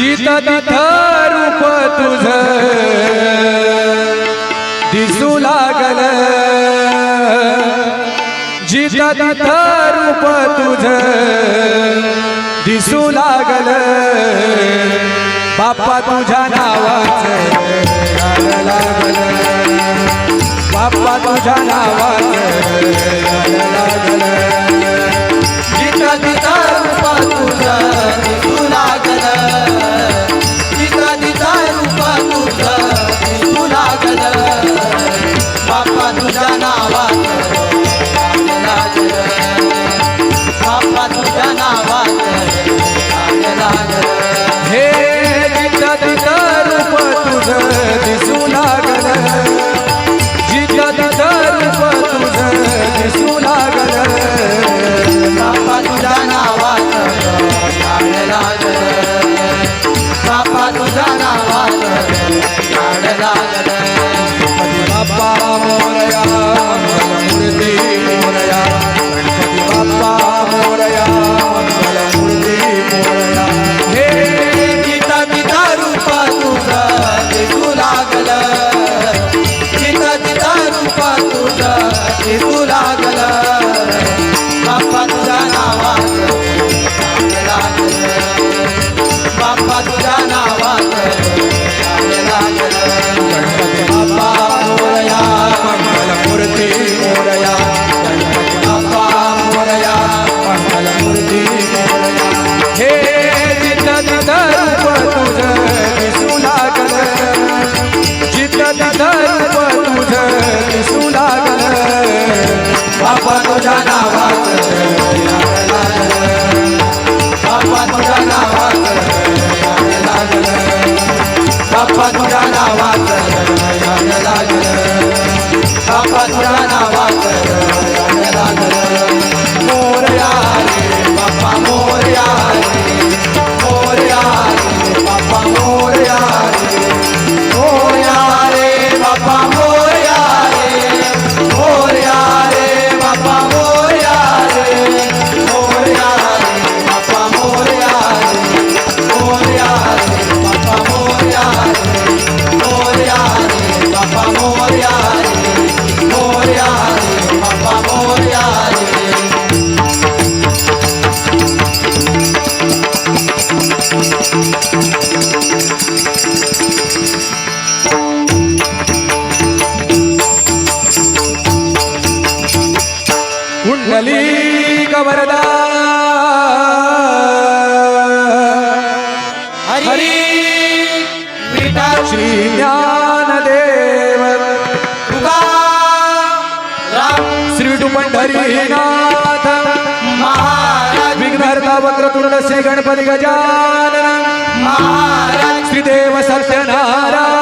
जित तिथ रूप तुझ. दिसू लागल. जित तिथ रूप तुझ. दिसू लागल. बाप्पा तुझ्या नावाचं. लागल बाप्पा तुझ्या नावाचं. लागल जित तिथ ¡Gracias! बाप्पा तुझ्या नावाचं बाप्पा तुझ्या कलिक वरदा हरी श्री ज्ञानदेव. श्री पंढरीनाथ विघ्नहर्ता वक्रतुंड श्री गणपती गजानन. श्रीदेव सत्यनारायण.